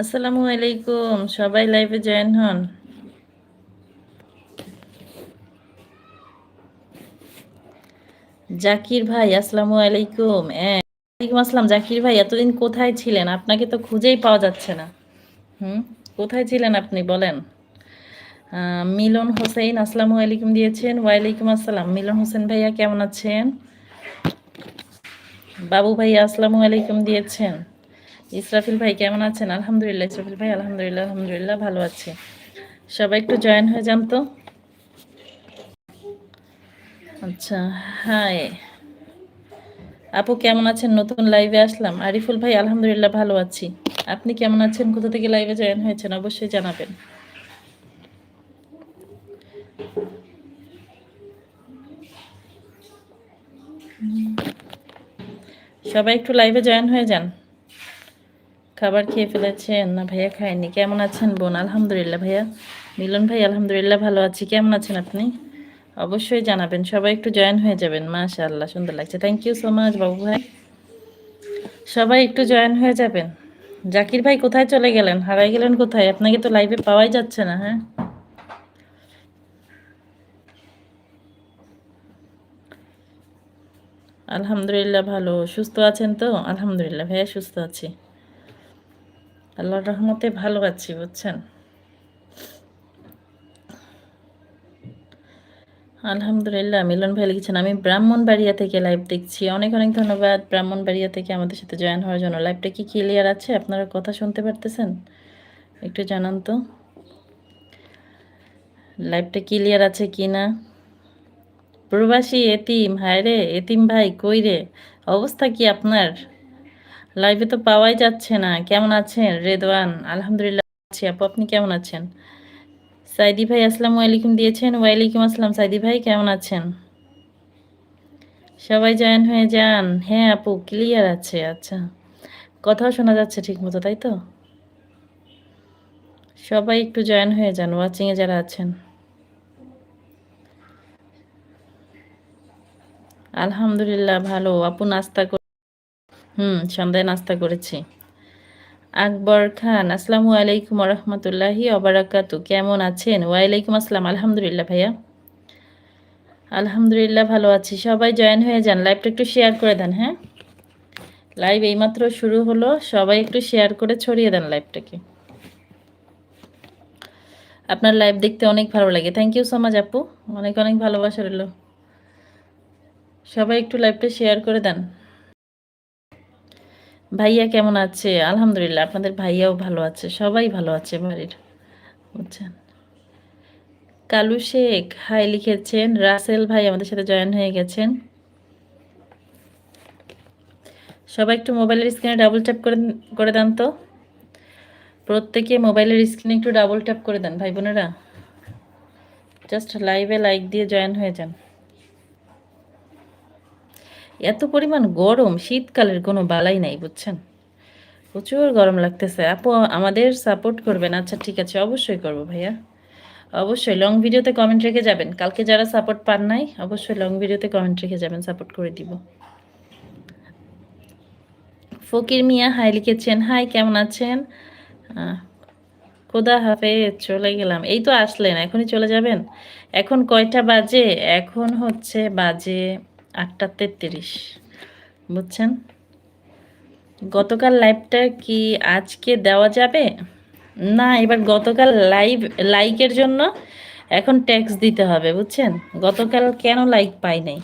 আসসালামু আলাইকুম, সবাই লাইভে জয়েন হন। জাকির ভাই, আসসালামু আলাইকুম। হ্যাঁ ওয়ালাইকুম আসসালাম। জাকির ভাই, এতদিন কোথায় ছিলেন? আপনাকে তো খুঁজেই পাওয়া যাচ্ছে না। হুম, কোথায় ছিলেন আপনি, বলেন। মিলন হোসেন, আসসালামু আলাইকুম দিয়েছেন। ওয়ালাইকুম আসসালাম। মিলন হোসেন ভাইয়া, কেমন আছেন? বাবু ভাইয়া, আসসালামু আলাইকুম দিয়েছেন। ইসরাফিল ভাই কেমন আছেন? আলহামদুলিল্লাহ, ইসরাফিল ভাই, আলহামদুলিল্লাহ আলহামদুলিল্লাহ ভালো আছে। সবাই একটু জয়েন হয়ে যান তো। আচ্ছা হাই। আপু কেমন আছেন? নতুন লাইভে আসলাম। আরিফুল ভাই, আলহামদুলিল্লাহ ভালো আছি। আপনি কেমন আছেন? কোথা থেকে লাইভে জয়েন হয়েছেন? অবশ্যই জানাবেন। সবাই একটু লাইভে জয়েন হয়ে যান। খাবার খেয়ে ফেলেছেন না ভাইয়া? খায়নি। কেমন আছেন বোন? আলহামদুলিল্লাহ ভাইয়া। মিলন ভাই, আলহামদুলিল্লাহ ভালো আছি। কেমন আছেন আপনি? অবশ্যই জানাবেন। সবাই একটু জয়েন হয়ে যাবেন। মাশাআল্লাহ, সুন্দর লাগছে। থ্যাংক ইউ সো মাচ বাবু ভাই। সবাই একটু জয়েন হয়ে যাবেন। জাকির ভাই কোথায় চলে গেলেন? হারাই গেলেন কোথায়? আপনাকে তো লাইভে পাওয়াই যাচ্ছে না হ্যাঁ? আলহামদুলিল্লাহ ভালো। সুস্থ আছেন তো? আলহামদুলিল্লাহ ভাইয়া, সুস্থ আছি। আল্লাহর রহমতে ভালো আছি, বুঝছেন? আলহামদুলিল্লাহ, মিলন ভাই লিখেছেন, আমি ব্রাহ্মণ ব্রাহ্মণবাড়িয়া থেকে লাইভ দেখছি। অনেক অনেক ধন্যবাদ ব্রাহ্মণবাড়িয়া থেকে আমাদের সাথে জয়েন হওয়ার জন্য। লাইভটা কি ক্লিয়ার আছে? আপনারা কথা শুনতে পারতেছেন? একটু জানান তো। লাইভটা ক্লিয়ার আছে কি না? প্রবাসী এতিম হায় রে এতিম ভাই কই রে? অবস্থা কি আপনার? লাইভে তো পাওয়াই যাচ্ছে না। কেমন আছেন? রেদওয়ান, আলহামদুলিল্লাহ আছি। আপু, আপনি কেমন আছেন? সাইদি ভাই, আসসালামু আলাইকুম দিয়েছেন। ওয়ালাইকুম আসসালাম সাইদি ভাই, কেমন আছেন? সবাই জয়েন হয়ে যান। হ্যাঁ আপু ক্লিয়ার আছে আচ্ছা। কথাও শোনা যাচ্ছে ঠিক মতো তাই তো? সবাই একটু জয়েন হয়ে যান ওয়াচিংয়ে যারা আছেন। আলহামদুলিল্লাহ, ভালো। আপু, নাস্তা হুম সন্ধ্যায় নাস্তা করেছি। আকবর খান, আসসালামু আলাইকুম রহমতুল্লাহি অবরাকাতু কেমন আছেন? ওয়ালাইকুম আসসালাম। আলহামদুলিল্লাহ ভাইয়া। আলহামদুলিল্লাহ ভালো আছি। সবাই জয়েন হয়ে যান। লাইভটা একটু শেয়ার করে দেন হ্যাঁ? লাইভ এইমাত্র শুরু হলো। সবাই একটু শেয়ার করে ছড়িয়ে দেন লাইভটাকে। আপনার লাইভ দেখতে অনেক ভালো লাগে। থ্যাংক ইউ সো মাচ আপু। অনেক অনেক ভালোবাসা রইল। সবাই একটু লাইভটা শেয়ার করে দেন। ভাইয়া কেমন আছে? আলহামদুলিল্লাহ, আপনাদের ভাইয়াও ভালো আছে, সবাই ভালো আছে বাড়ির, বুঝছেন? কালু শেখ, হাই লিখেছেন, রাসেল ভাই আমাদের সাথে জয়েন হয়ে গেছেন। সবাই একটু মোবাইলের স্ক্রিনে ডাবল ট্যাপ করে করে দেন তো। প্রত্যেকে মোবাইলের স্ক্রিনে একটু ডাবল ট্যাপ করে দেন, ভাই বোনেরা। জাস্ট লাইভে লাইক দিয়ে জয়েন হয়ে যান। এত পরিমাণ গরম শীতকালের কোনো বালাই নাই, বুঝছেন? প্রচুর গরম লাগতেছে। আপু, আমাদের সাপোর্ট করবেন। আচ্ছা ঠিক আছে, অবশ্যই করব ভাইয়া। অবশ্যই লং ভিডিওতে কমেন্ট রেখে যাবেন। কালকে যারা সাপোর্ট পান নাই, অবশ্যই লং ভিডিওতে কমেন্ট রেখে যাবেন সাপোর্ট করে দিব। ফকির মিয়া হাই লিখেছেন। হাই কেমন আছেন? খোদা হাফেজ, চলে গেলাম। এই তো আসলেন, এখনই চলে যাবেন? এখন কয়টা বাজে? এখন হচ্ছে বাজে আটটা তেত্রিশ। বুঝছেন? গতকাল লাইভটা কি আজকে দেওয়া যাবে? না, এবার গতকাল লাইভ লাইকের জন্য এখন ট্যাক্স দিতে হবে, বুঝছেন? গতকাল কেন লাইক পাই নাই?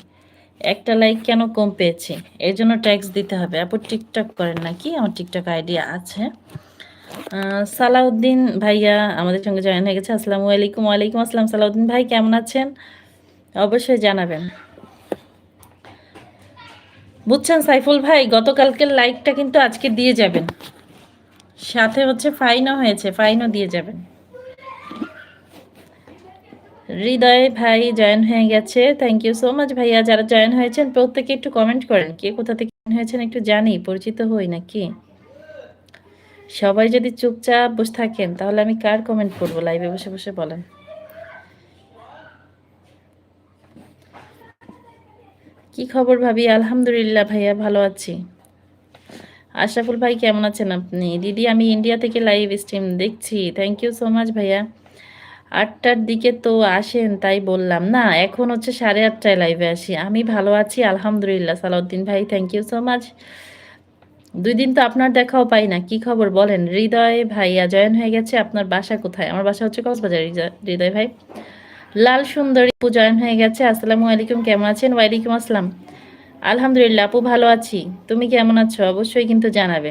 একটা লাইক কেন কম পেয়েছি? এর জন্য ট্যাক্স দিতে হবে। আপু টিকটক করেন নাকি? আমার টিকটক আইডিয়া আছে। সালাউদ্দিন ভাইয়া আমাদের সঙ্গে জয়েন হয়ে গেছে। আসসালামু আলাইকুম। ওয়ালাইকুম আসসালাম সালাউদ্দিন ভাই, কেমন আছেন? অবশ্যই জানাবেন। বুঝছেন সাইফুল ভাই, গতকালকের লাইকটা কিন্তু আজকে দিয়ে যাবেন। সাথে হচ্ছে ফাইনও হয়েছে ফাইনও দিয়ে যাবেন। হৃদয় ভাই জয়েন হয়ে গেছে থ্যাংক ইউ সো মাচ ভাইয়া। যারা জয়েন হয়েছেন, প্রত্যেকে একটু কমেন্ট করেন, কে কোথা থেকে হয়েছেন একটু জানি, পরিচিত হই নাকি? সবাই যদি চুপচাপ বসে থাকেন, তাহলে আমি কার কমেন্ট করব? লাইভে বসে বসে বলেন। কি খবর ভাবি? আলহামদুলিল্লাহ ভাইয়া, ভালো আছি। আশরাফুল ভাই, কেমন আছেন আপনি? দিদি, আমি ইন্ডিয়া থেকে লাইভ স্ট্রিম দেখছি। থ্যাংক ইউ সো মাচ ভাইয়া। আটটার দিকে তো আসেন, তাই বললাম। না, এখন হচ্ছে সাড়ে আটটায় লাইভে আসি। আমি ভালো আছি, আলহামদুলিল্লাহ, সালাউদ্দিন ভাই থ্যাংক ইউ সো মাচ দুই দিন তো আপনার দেখাও পাই না, কি খবর বলেন? হৃদয় ভাইয়া, জয়েন হয়ে গেছে, আপনার বাসা কোথায়? আমার বাসা হচ্ছে কক্সবাজার হৃদয়- ভাই। লাল সুন্দরী আপু জয়েন হয়ে গেছে। আসসালামু আলাইকুম, কেমন আছেন? ওয়ালাইকুম আসসালাম। আলহামদুলিল্লাহ, আপু ভালো আছি। তুমি কেমন আছো? অবশ্যই কিন্তু জানাবে।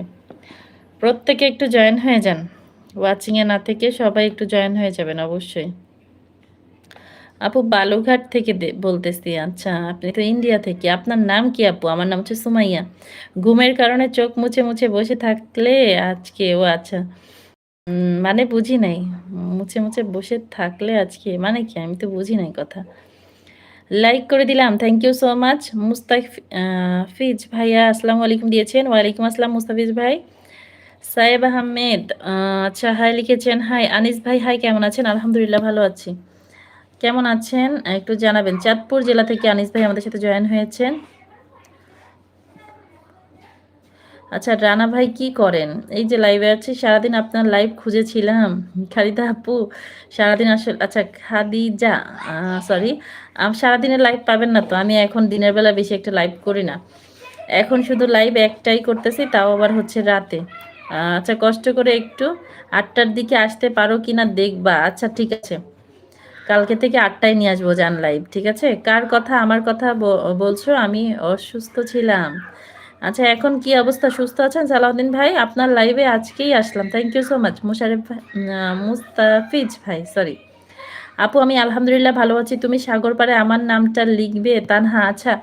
প্রত্যেকে একটু জয়েন হয়ে যান। ওয়াচিংয়ে না থেকে সবাই একটু জয়েন হয়ে যাবেন, অবশ্যই। আপু বালুঘাট থেকে বলতেছি আচ্ছা আপনি তো ইন্ডিয়া থেকে। আপনার নাম কি, আপু? আমার নাম হচ্ছে সুমাইয়া। ঘুমের কারণে চোখ মুছে মুছে বসে থাকলে আজকে, ও আচ্ছা। মানে বুঝি নাই। মুছে মুছে বসে থাকলে আজকে মানে কি আমি তো বুঝি নাই কথা। লাইক করে দিলাম thank you so much Mustafiz ভাইয়া, আসসালামু আলাইকুম দিয়েছেন। ওয়ালাইকুম আসসালাম মুস্তাফিজ ভাই। সাহেব আহমেদ আচ্ছা হাই লিখেছেন হাই আনিস ভাই হাই কেমন আছেন? আলহামদুলিল্লাহ ভালো আছি। কেমন আছেন? একটু জানাবেন, চাঁদপুর জেলা থেকে আনিস ভাই আমাদের সাথে জয়েন হয়েছেন। আচ্ছা রানা ভাই কি করেন? এই যে লাইভে আছে, সারাদিন আপনার লাইভ খুঁজেছিলাম। খালিদা আপু, সারাদিন আসলে আচ্ছা খাদিজা সরি সারাদিনের লাইভ পাবেন না তো, আমি এখন দিনের বেলা বেশি একটা লাইভ করি না। এখন শুধু লাইভ একটাই করতেছি, তাও আবার হচ্ছে রাতে। আচ্ছা কষ্ট করে একটু আটটার দিকে আসতে পারো কি না দেখবা। আচ্ছা ঠিক আছে। কালকে থেকে আটটায় নিয়ে আসব জান লাইভ ঠিক আছে? কার কথা, আমার কথা বলছো? আমি অসুস্থ ছিলাম। আচ্ছা এখন কি অবস্থা? সুস্থ আছেন? সালাউদ্দিন ভাই, আপনার লাইভে আজকেই আসলাম। Thank you so much Musharif ভাই মুস্তাফিজ ভাই সরি আপু, আমি আলহামদুলিল্লাহ ভালো আছি। তুমি সাগর পাড়ে আমার নামটা লিখবে? তানহা আচ্ছা।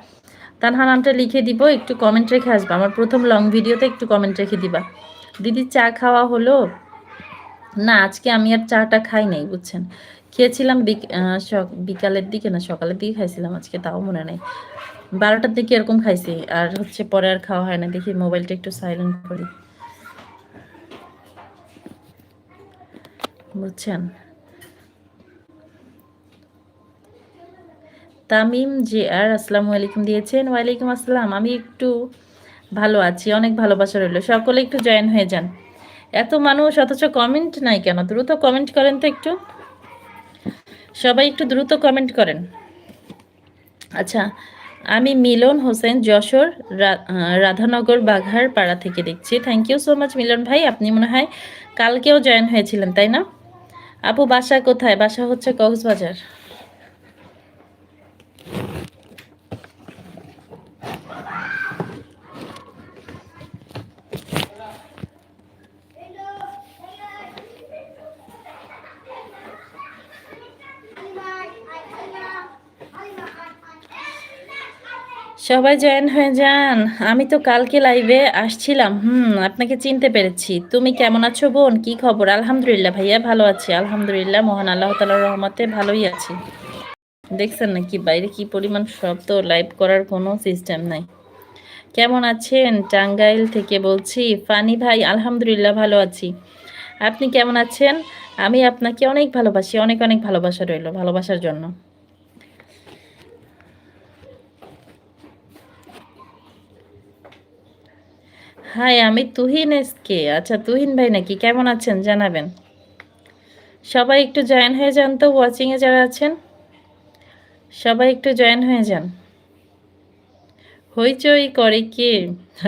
তানহা নামটা লিখে দিব, একটু কমেন্ট রেখে আসবা। আমার প্রথম লং ভিডিওতে একটু কমেন্ট রেখে দিবা। দিদি, চা খাওয়া হলো? না, আজকে আমি আর চাটা খাই নাই, বুঝছেন। খেয়েছিলাম বিক- বিকালের দিকে না, সকালের দিকে খাইছিলাম আজকে, তাও মনে নেই। বারোটার দিকে এরকম খাইছি, আর হচ্ছে পরে আর খাওয়া হয় না, দেখি মোবাইলটা একটু সাইলেন্ট করি। বুঝছেন? তামিম জি আর, আসসালামু আলাইকুম দিয়েছেন। ওয়ালাইকুম আসসালাম, আমি একটু ভালো আছি, অনেক ভালোবাসা রইল। সকলে একটু জয়েন হয়ে যান। এত মানুষ, অথচ কমেন্ট নাই কেন? দ্রুত কমেন্ট করেন তো একটু। সবাই একটু দ্রুত কমেন্ট করেন। আচ্ছা আমি মিলন হোসেন যশোর রাধানগর বাঘার পাড়া থেকে দেখছি। Thank you so much Milan ভাই। আপনি মনে হয় কালকেও জয়েন হয়েছিলেন, তাই না? আপু, বাসা কোথায়? বাসা হচ্ছে কক্সবাজার। সবাই জয়েন হয়ে যান। আমি তো কালকে লাইভে আসছিলাম। হুম, আপনাকে চিনতে পেরেছি। তুমি কেমন আছো বোন? কি খবর? আলহামদুলিল্লাহ ভাইয়া ভালো আছি। আলহামদুলিল্লাহ, মহান আল্লাহ তালার রহমতে ভালোই আছি। দেখছেন নাকি বাইরে কি পরিমাণ শব্দ? লাইভ করার কোনো সিস্টেম নাই। কেমন আছেন? টাঙ্গাইল থেকে বলছি। ফানি ভাই, আলহামদুলিল্লাহ ভালো আছি। আপনি কেমন আছেন? আমি আপনাকে অনেক ভালোবাসি। অনেক অনেক ভালোবাসা রইল ভালোবাসার জন্য। হাই, আমি তুহিন এসকে। আচ্ছা তুহিন ভাই নাকি? কেমন আছেন? জানাবেন। সবাই একটু জয়েন হয়ে যান তো ওয়াচিংয়ে যারা আছেন। সবাই একটু জয়েন হয়ে যান। হইচই করে কে?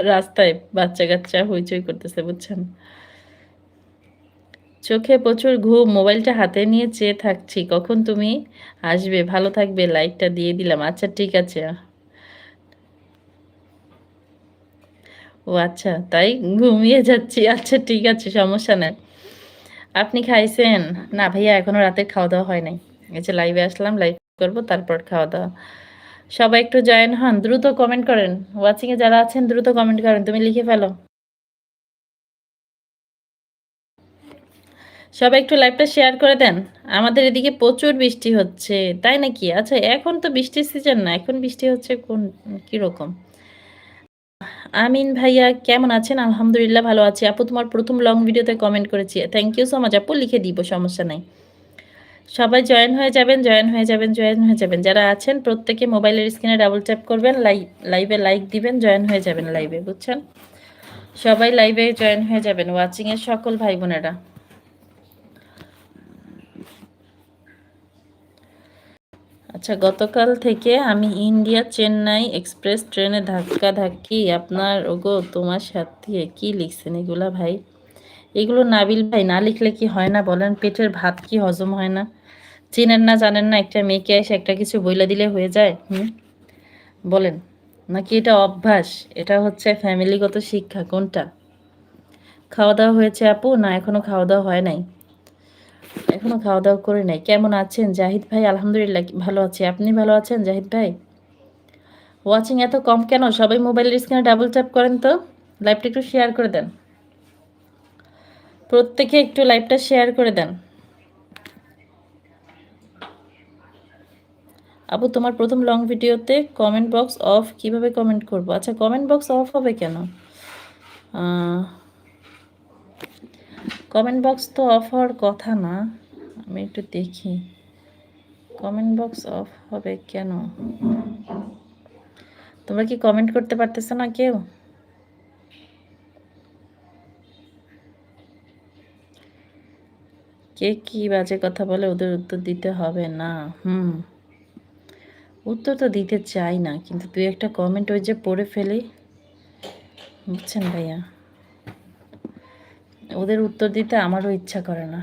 রাস্তায় বাচ্চা কাচ্চা হইচই করতেছে, বুঝছেন? চোখে প্রচুর ঘুম, মোবাইলটা হাতে নিয়ে চেয়ে থাকছি। কখন তুমি আসবে? ভালো থাকবে লাইকটা দিয়ে দিলাম। আচ্ছা ঠিক আছে। ও আচ্ছা তাই ঘুমিয়ে যাচ্ছি। আচ্ছা ঠিক আছে, সমস্যা নেই। আপনি খাইছেন? না ভাইয়া, এখনও রাতে খাওয়া দাওয়া হয় নাই। এই লাইভে আসলাম লাইভ করব, তারপর খাওয়া দাওয়া সবাই একটু জয়েন হন, দ্রুত কমেন্ট করেন। ওয়াচিং এ যারা আছেন, দ্রুত কমেন্ট করেন, তুমি লিখে ফেলো। সবাই একটু লাইভটা শেয়ার করে দেন। আমাদের এদিকে প্রচুর বৃষ্টি হচ্ছে, তাই নাকি? আচ্ছা এখন তো বৃষ্টির সিজন না, এখন বৃষ্টি হচ্ছে কোন, কীরকম? আমিন ভাইয়া, কেমন আছেন? আলহামদুলিল্লাহ ভালো আছি। আপু, তোমার প্রথম লং ভিডিওতে কমেন্ট করেছি। থ্যাংক ইউ সো মাচ আপু, লিখে দিব, সমস্যা নাই। সবাই জয়েন হয়ে যাবেন জয়েন হয়ে যাবেন জয়েন হয়ে যাবেন। যারা আছেন, প্রত্যেকে মোবাইলের স্ক্রিনে ডাবল ট্যাপ করবেন লাইভ লাইভে লাইক দিবেন জয়েন হয়ে যাবেন লাইভে বুঝছেন? সবাই লাইভে জয়েন হয়ে যাবেন ওয়াচিংয়ের সকল ভাই বোনেরা আচ্ছা গতকাল থেকে আমি ইন্ডিয়া চেন্নাই এক্সপ্রেস ট্রেনে ধাক্কা ধাক্কি আপনার, ওগো, তোমার সাথে কি লিখছেন এগুলা ভাই? এগুলো নাবিল ভাই, না লিখলে কি হয় না বলেন? পেটের ভাত কি হজম হয় না? চেনেন না, জানেন না, একটা মেয়েকে এসে একটা কিছু বইলা দিলে হয়ে যায়, হুম? বলেন, নাকি এটা অভ্যাস? এটা হচ্ছে ফ্যামিলিগত শিক্ষা, কোনটা? খাওয়া দাওয়া হয়েছে আপু? না, এখনও খাওয়া দাওয়া হয় নাই। এখনও খাওয়া দাওয়া করে নাই। কেমন আছেন? জাহিদ ভাই, আলহামদুলিল্লাহ, ভালো আছি। আপনি ভালো আছেন, জাহিদ ভাই? ওয়াচিং এত কম কেন? সবাই মোবাইলের স্ক্রিনে ডাবল ট্যাপ করেন তো? লাইভটা একটু শেয়ার করে দেন। প্রত্যেকে একটু লাইভটা শেয়ার করে দেন। আপু তোমার প্রথম লং ভিডিওতে কমেন্ট বক্স অফ কীভাবে কমেন্ট করব? আচ্ছা কমেন্ট বক্স অফ হবে কেন? কমেন্ট বক্স তো অফ হওয়ার কথা না, আমি একটু দেখি। কমেন্ট বক্স অফ হবে কেন? তোমরা কি কমেন্ট করতে পারতেছো না কেউ? কে কি বাজে কথা বলে ওদের উত্তর দিতে হবে না, হুম। উত্তর তো দিতে চাই না, কিন্তু তুই একটা কমেন্ট ওই যে পড়ে ফেলি। বুঝছেন ভাইয়া? ওদের উত্তর দিতে আমারও ইচ্ছা করে না।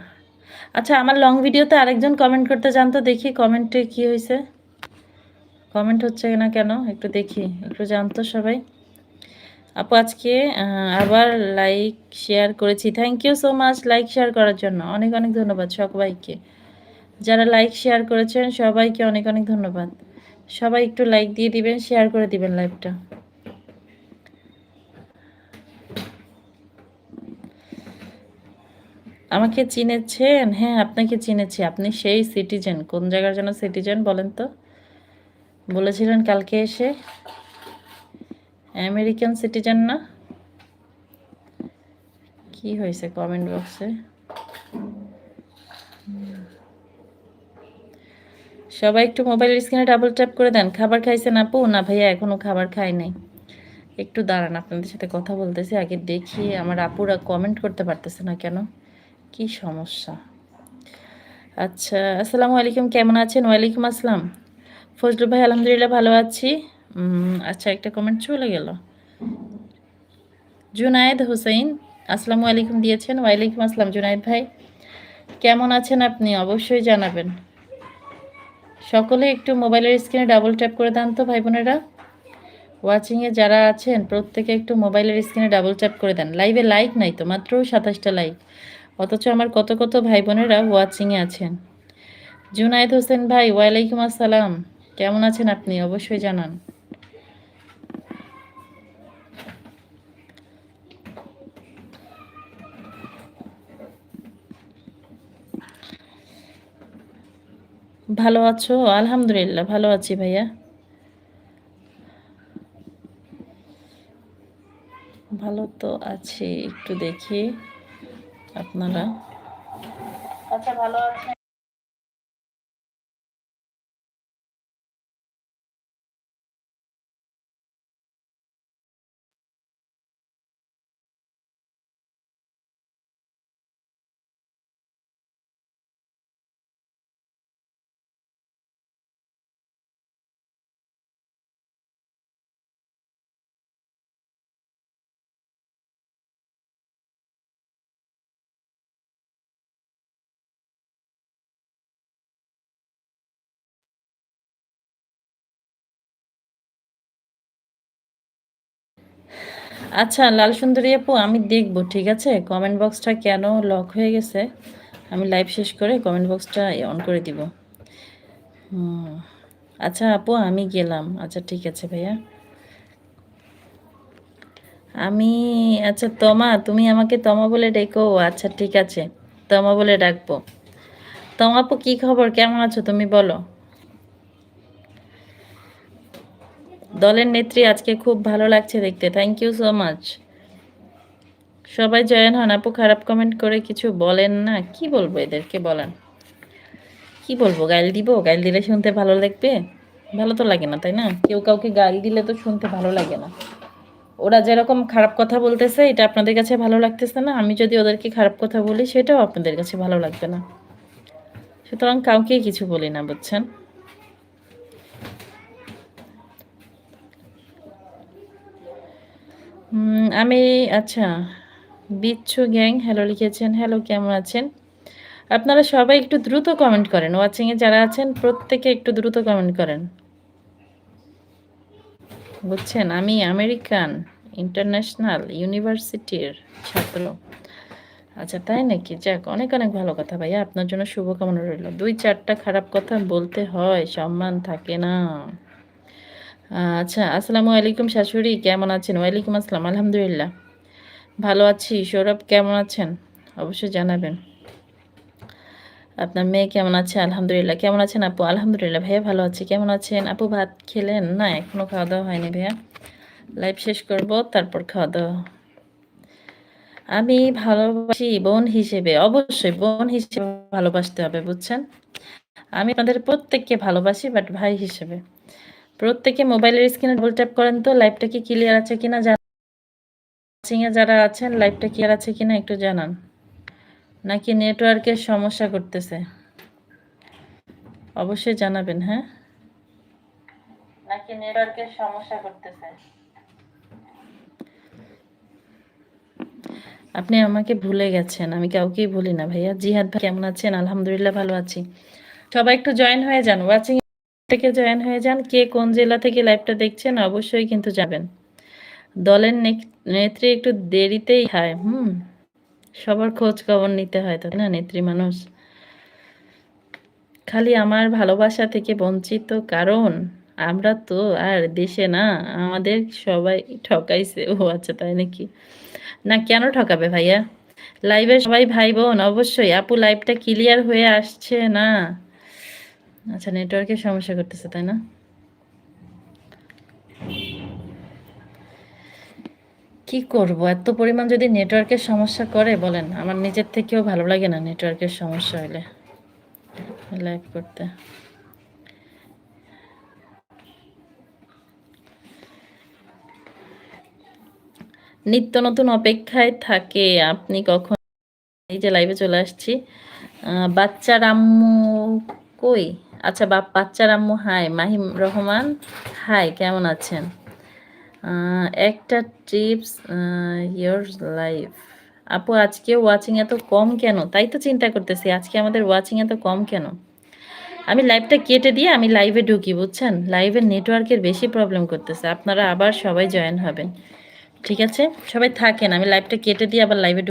আচ্ছা আমার লং ভিডিওতে আরেকজন কমেন্ট করতে জানতো দেখি কমেন্টে কি হয়েছে কমেন্ট হচ্ছে না কেন? একটু দেখি, একটু জানতো সবাই। আপু, আজকে আবার লাইক শেয়ার করেছি। Thank you so much like share করার জন্য। অনেক অনেক ধন্যবাদ সবাইকে। যারা লাইক শেয়ার করেছেন, সবাইকে অনেক অনেক ধন্যবাদ। সবাই একটু লাইক দিয়ে দিবেন শেয়ার করে দিবেন লাইভটা আমাকে চিনেছেন? হ্যাঁ আপনাকে চিনেছি। আপনি সেই সিটিজেন কোন জায়গার জন্য সিটিজেন বলেন তো? বলেছিলেন কালকে এসে। আমেরিকান সিটিজেন না? কি হয়েছে কমেন্ট বক্সে সবাই একটু মোবাইলের স্ক্রিনে ডাবল ট্যাপ করে দেন। খাবার খাইছেন আপু? না ভাইয়া, এখনও খাবার খাই নাই। একটু দাঁড়ান, আপনাদের সাথে কথা বলতেছি। আগে দেখি, আমার আপুরা কমেন্ট করতে পারতেছে না কেন? কি সমস্যা? আচ্ছা আসসালামু আলাইকুম, কেমন আছেন? ওয়ালাইকুম আসসালাম। ফজলু ভাই, আলহামদুলিল্লাহ ভালো আছি। আচ্ছা একটা কমেন্ট চলে গেল। জুনায়েদ হোসেন, আসসালামু আলাইকুম দিয়েছেন। ওয়ালাইকুম আসসালাম, জুনায়েদ ভাই। কেমন আছেন আপনি? অবশ্যই জানাবেন। সকলে একটু মোবাইলের স্ক্রিনে ডাবল ট্যাপ করে দেন তো, ভাই বোনেরা। ওয়াচিংয়ে যারা আছেন, প্রত্যেকে একটু মোবাইলের স্ক্রিনে ডাবল ট্যাপ করে দেন। লাইভে লাইক নাই তো, মাত্র সাতাশটা লাইক অথচ আমার কত কত ভাই বোনেরা ওয়াচিংয়ে আছেন। জুনায়েদ হোসেন ভাই, ওয়ালাইকুম আসসালাম। কেমন আছেন আপনি? অবশ্যই জানান। ভালো আছো? আলহামদুলিল্লাহ, ভালো আছি ভাইয়া। ভালো তো আছি, একটু দেখি। আপনারা। আচ্ছা ভালো আছেন। আচ্ছা লাল সুন্দরী আপু, আমি দেখব, ঠিক আছে? কমেন্ট বক্সটা কেন লক হয়ে গেছে? আমি লাইভ শেষ করে কমেন্ট বক্সটা অন করে দিব। আচ্ছা আপু, আমি গেলাম। আচ্ছা ঠিক আছে ভাইয়া। আমি আচ্ছা তমা, তুমি আমাকে তমা বলে ডেকো। আচ্ছা ঠিক আছে। তমা বলে ডাকবো। তমা আপু, কী খবর? কেমন আছো? তুমি বলো। দলের নেত্রী আজকে খুব ভালো লাগছে দেখতে। থ্যাংক ইউ সো মাচ সবাই জয়েন হন। আপু খারাপ কমেন্ট করে কিছু বলেন না। কি বলব এদেরকে বলেন কি বলব? গাইল দিব? গাইল দিলে শুনতে ভালো লাগবে? ভালো তো লাগে না, তাই না? কেউ কাউকে গাইল দিলে তো শুনতে ভালো লাগে না। ওরা যেরকম খারাপ কথা বলতেছে, এটা আপনাদের কাছে ভালো লাগতেছে না? আমি যদি ওদেরকে খারাপ কথা বলি, সেটাও আপনাদের কাছে ভালো লাগবে না। সুতরাং কাউকে কিছু বলি না, বুঝছেন? আমি আচ্ছা বিচ্ছু গ্যাং, হ্যালো লিখেছেন। হ্যালো, কেমন আছেন? আপনারা সবাই একটু দ্রুত কমেন্ট করেন। ওয়াচিংয়ে যারা আছেন, প্রত্যেকে একটু দ্রুত কমেন্ট করেন। বুঝছেন, আমি আমেরিকান ইন্টারন্যাশনাল ইউনিভার্সিটির ছাত্র। আচ্ছা তাই নাকি? যাক, অনেক অনেক ভালো কথা ভাইয়া। আপনার জন্য শুভকামনা রইল। দুই, চারটা খারাপ কথা বলতে হয়, সম্মান থাকে না। আচ্ছা আসসালামু আলাইকুম শাশুড়ি, কেমন আছেন? ওয়ালাইকুম আসসালাম, আলহামদুলিল্লাহ। ভালো আছি। সৌরভ, কেমন আছেন? অবশ্যই জানাবেন। আপনার মেয়ে কেমন আছে? আলহামদুলিল্লাহ। কেমন আছেন আপু? আলহামদুলিল্লাহ, ভাইয়া ভালো আছি। কেমন আছেন? আপু ভাত খেলেন? না, এখনও খাওয়া দাওয়া হয়নি ভাইয়া। লাইভ শেষ করব, তারপর খাওয়া দাওয়া। আমি ভালোবাসি বোন হিসেবে, অবশ্যই বোন হিসেবে ভালোবাসতে হবে, বুঝছেন? আমি আপনাদের প্রত্যেককে ভালোবাসি, বাট ভাই হিসেবে। প্রত্যেকে মোবাইলের স্ক্রিনে ডবল ট্যাপ করেন তো লাইভটা কি ক্লিয়ার আছে কিনা জানান যারা আছেন লাইভটা ক্লিয়ার আছে কিনা একটু জানান। নাকি নেটওয়ার্কের সমস্যা করতেছে অবশ্যই জানাবেন হ্যাঁ? নাকি নেটওয়ার্কের সমস্যা করতেছে আপনি আমাকে ভুলে গেছেন, আমি কাউকেই ভুলি না ভাইয়া। জিহাদ ভাই, কেমন আছেন? আলহামদুলিল্লাহ ভালো আছি। সবাই একটু জয়েন হয়ে যান ওয়াচিং থেকে জয়েন হয়ে যান। কে কোন জেলা থেকে লাইভটা দেখছেন অবশ্যই কিন্তু যাবেন দলের নেত্রী একটু দেরিতেই হয়, হুম। সবার খোঁজ খবর নিতে হয় তাই না, নেত্রী মানুষ? খালি আমার ভালোবাসা থেকে বঞ্চিত কারণ আমরা তো আর দেশে না, আমাদের সবাই ঠকাইছে। ও আচ্ছা তাই নাকি? না, কেন ঠকাবে ভাইয়া? লাইভে সবাই ভাই বোন অবশ্যই। আপু, লাইভটা ক্লিয়ার হয়ে আসছে না। আচ্ছা নেটওয়ার্কের সমস্যা করতেছে, তাই না? কি করব? এত পরিমাণ যদি নেটওয়ার্কের সমস্যা করে, বলেন, আমার নিজের থেকেও ভালো লাগে না নেটওয়ার্কের সমস্যা হলে লাইভ করতে। নিত্য নতুন অপেক্ষায় থাকে, আপনি কখন এই যে লাইভে চলে আসছি বাচ্চার আম্মু কই? আচ্ছা বাপ, বাচ্চার আম্মু, হাই। মাহিম রহমান, হাই, কেমন আছেন? একটা টিপস ইয়োর লাইফ আপু, আজকে ওয়াচিং এত কম কেন? তাই তো চিন্তা করতেছি, আজকে আমাদের ওয়াচিং এত কম কেন? আমি লাইভটা কেটে দিয়ে আমি লাইভে ঢুকি, বুঝছেন? লাইভের নেটওয়ার্কের বেশি প্রবলেম করতেছে। আপনারা আবার সবাই জয়েন হবেন। ঠিক আছে? সবাই থাকেন, আমি লাইভটা কেটে দিয়ে আবার লাইভে